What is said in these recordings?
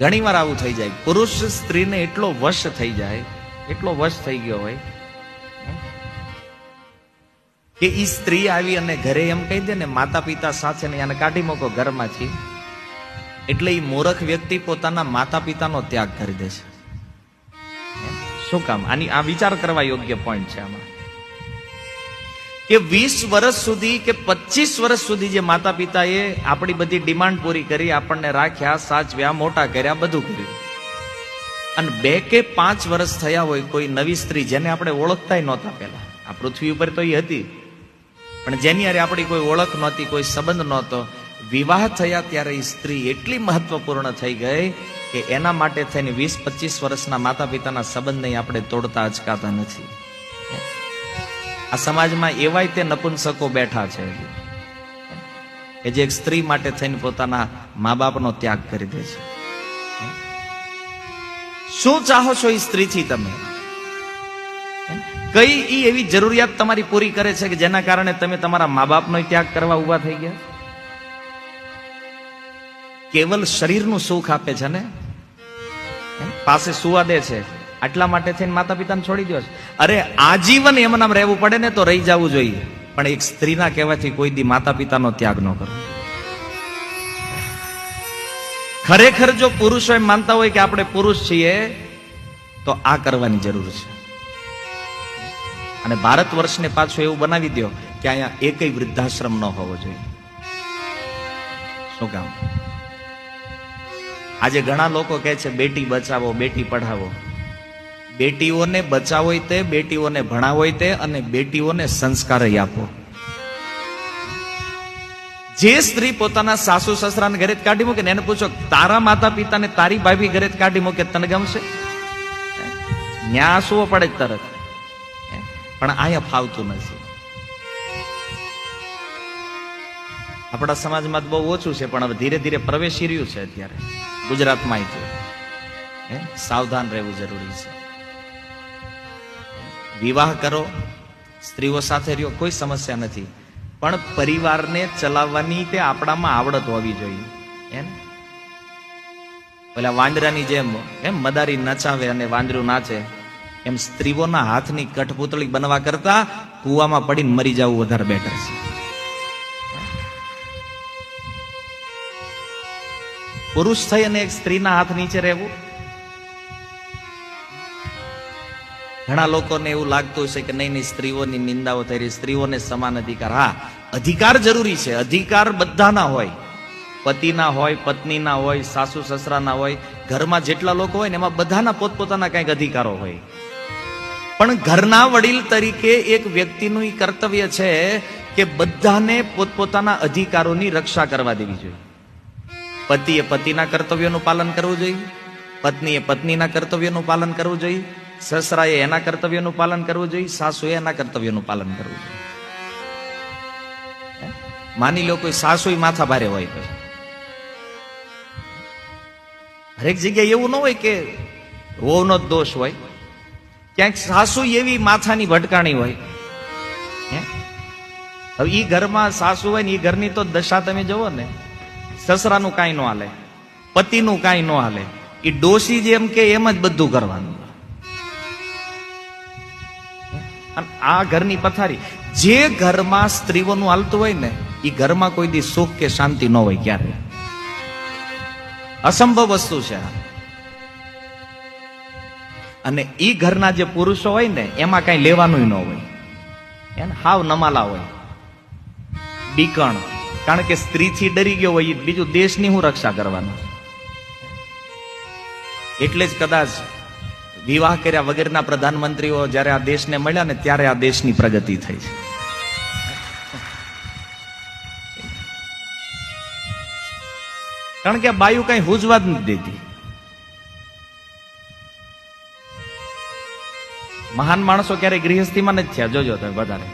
ઘણી વાર આવું થઈ જાય. પુરુષ સ્ત્રીને એટલો વશ થઈ જાય, એટલો વશ થઈ ગયો હોય કે એ સ્ત્રી આવી અને ઘરે એમ કહી દે ને માતા પિતા સાથે ને કાઢી મૂકો ઘરમાંથી, એટલે એ મૂર્ખ વ્યક્તિ પોતાના માતા પિતાનો ત્યાગ કરી દે છે શું કામ? આની આ વિચાર કરવા યોગ્ય પોઈન્ટ છે આમાં. કે વીસ વર્ષ સુધી કે પચીસ વર્ષ સુધી જે માતા પિતાએ આપણી બધી ડિમાન્ડ પૂરી કરી, આપણને રાખ્યા, સાચવ્યા, મોટા કર્યા, બધું કર્યું. અને બે કે પાંચ વર્ષ થયા હોય કોઈ નવી સ્ત્રી જેને આપણે ઓળખતા નહોતા પહેલા. આ પૃથ્વી ઉપર તો એ હતી. પણ જેની અરે આપણી કોઈ ઓળખ નહોતી, કોઈ સંબંધ નહોતો, વિવાહ થયા ત્યારે એ સ્ત્રી એટલી મહત્વપૂર્ણ થઈ ગઈ કે એના માટે થઈને વીસ પચીસ વર્ષના માતા પિતાના સંબંધને આપણે તોડતા અચકાતા નથી. આ સમાજમાં એવાય તે નપુંસકો બેઠા છે. કે જે એક સ્ત્રી માટે થઈને પોતાના મા બાપનો ત્યાગ કરી દે છે. શું ચાહો છો એ સ્ત્રીથી તમે? કઈ ઈ એવી જરૂરિયાત તમારી પૂરી કરે છે કે જેના કારણે તમે તમારા મા બાપનો ત્યાગ કરવા ઊભા થઈ ગયા? કેવલ શરીરનું સુખ આપે છે ને? પાસે સુવા દે છે. આટલા માટે થઈને માતા પિતાને છોડી દો અરે, આજીવન એમનામ રહેવું પડે ને તો રહી જવું જોઈએ. પણ એક સ્ત્રીના કહેવાથી કોઈ દી માતા પિતાનો ત્યાગ ન કરો. ખરેખર જો પુરુષો એમ માનતા હોય કે આપણે પુરુષ છીએ, તો આ કરવાની જરૂર છે. અને ભારત વર્ષને પાછું એવું બનાવી દો કે અહીંયા એકય વૃદ્ધાશ્રમ ન હોવો જોઈએ. શું કામ? આજે ઘણા લોકો કહે છે, બેટી બચાવો, બેટી પઢાવો. બેટીઓને બચાવો તે, બેટીઓને ભણાવો તે અને બેટીઓને સંસ્કાર આપો. જે સ્ત્રી પોતાના સાસુ સસરાને ઘરે કાઢી મૂકે ને એને પૂછો, તારા માતા પિતાને તારી ભાભી ઘરે કાઢી મૂકે, તને ગમશે? ન્યા આંસુઓ પડે તરત. પણ અહીંયા ફાવતું નથી. આપણા સમાજમાં બહુ ઓછું છે, પણ હવે ધીરે ધીરે પ્રવેશી રહ્યું છે અત્યારે. ગુજરાતમાં? સાવધાન રહેવું જરૂરી છે. વિવાહ કરો. સ્ત્રીઓ સાથે રહ્યો, કોઈ સમસ્યા નથી. પણ પરિવારને ચલાવવાની તે આપણામાં આવડત હોવી જોઈએ. એમ? પેલા વાંદરાની જેમ, એમ મદારી નચાવે અને વાંદરું નાચે. એમ સ્ત્રીઓના હાથની કઠપૂતળી બનવા કરતા કૂવામાં પડીને મરી જવું વધારે બેટર છે. પુરુષ થઈ અને એક સ્ત્રીના હાથ નીચે રહેવું. ઘણા લોકોને એવું લાગતું હશે કે નહીં નહીં, સ્ત્રીઓની નિંદાઓ થઈ રહી, સ્ત્રીઓને સમાન અધિકાર. હા, અધિકાર જરૂરી છે. અધિકાર બધાના હોય. પતિના હોય, પત્નીના હોય, સાસુ સસરાના હોય, ઘરમાં જેટલા લોકો હોય ને એમાં બધાના પોતપોતાના કંઈક અધિકારો હોય. પણ ઘરના વડીલ તરીકે એક વ્યક્તિનું એ કર્તવ્ય છે કે બધાને પોતપોતાના અધિકારોની રક્ષા કરવા દેવી જોઈએ. પતિએ પતિના કર્તવ્યોનું પાલન કરવું જોઈએ. પત્નીએ પત્નીના કર્તવ્યોનું પાલન કરવું જોઈએ. સસરાએ એના કર્તવ્યનું પાલન કરવું જોઈએ, સાસુએ એના કર્તવ્યનું પાલન કરવું જોઈએ. માની લો કોઈ સાસુ માથા ભારે હોય પછી હરેક જગ્યાએ એવું ન હોય કે વહુનો જ દોષ હોય. ક્યાંક સાસુ એવી માથાની ભટકાણી હોય? હવે ઈ ઘરમાં સાસુ હોય ને ઈ ઘરની તો દશા તમે જુઓ ને, સસરાનું કાંઈ ન હાલે, પતિનું કાંઈ ન હાલે. એ ડોસી જેમ કે એમ જ બધું કરવાનું. આ ઘરની પથારી, જે ઘરમાં સ્ત્રીઓનું હાલતું હોય ને એ ઘરમાં કોઈ દી સુખ કે શાંતિ ન હોય ક્યારે અસંભવ વસ્તુ છે અને એ ઘરના જે પુરુષો હોય ને, એમાં કઈ લેવાનું ન હોય. એને હાવ નમાલા હોય. બીકણ, કારણ કે સ્ત્રીથી ડરી ગયો હોય બીજું દેશની હું રક્ષા કરવાનું. એટલે જ કદાચ વિવાહ કર્યા વગેરેના પ્રધાનમંત્રીઓ જ્યારે આ દેશને મળ્યા ને ત્યારે આ દેશની પ્રગતિ થઈ છે. કારણ કે બાયુ કઈ હુજવા જ નથી દેતી. મહાન માણસો ક્યારેય ગૃહસ્થીમાં નથી થયા? જોજો તમે વધારે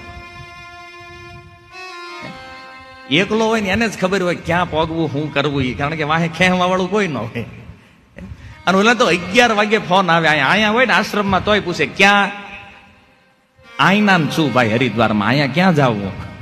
એકલો હોય ને એને જ ખબર હોય ક્યાં પોગવું, શું કરવું એ કારણ કે વાહે ખેંચવા વાળું કોઈ ન હોય. અને ઓલા તો અગિયાર વાગે ફોન આવે. અહીંયા અહીંયા હોય ને આશ્રમમાં તોય પૂછે, ક્યાં? આઈના છું ભાઈ હરિદ્વારમાં. અહીંયા ક્યાં જાવું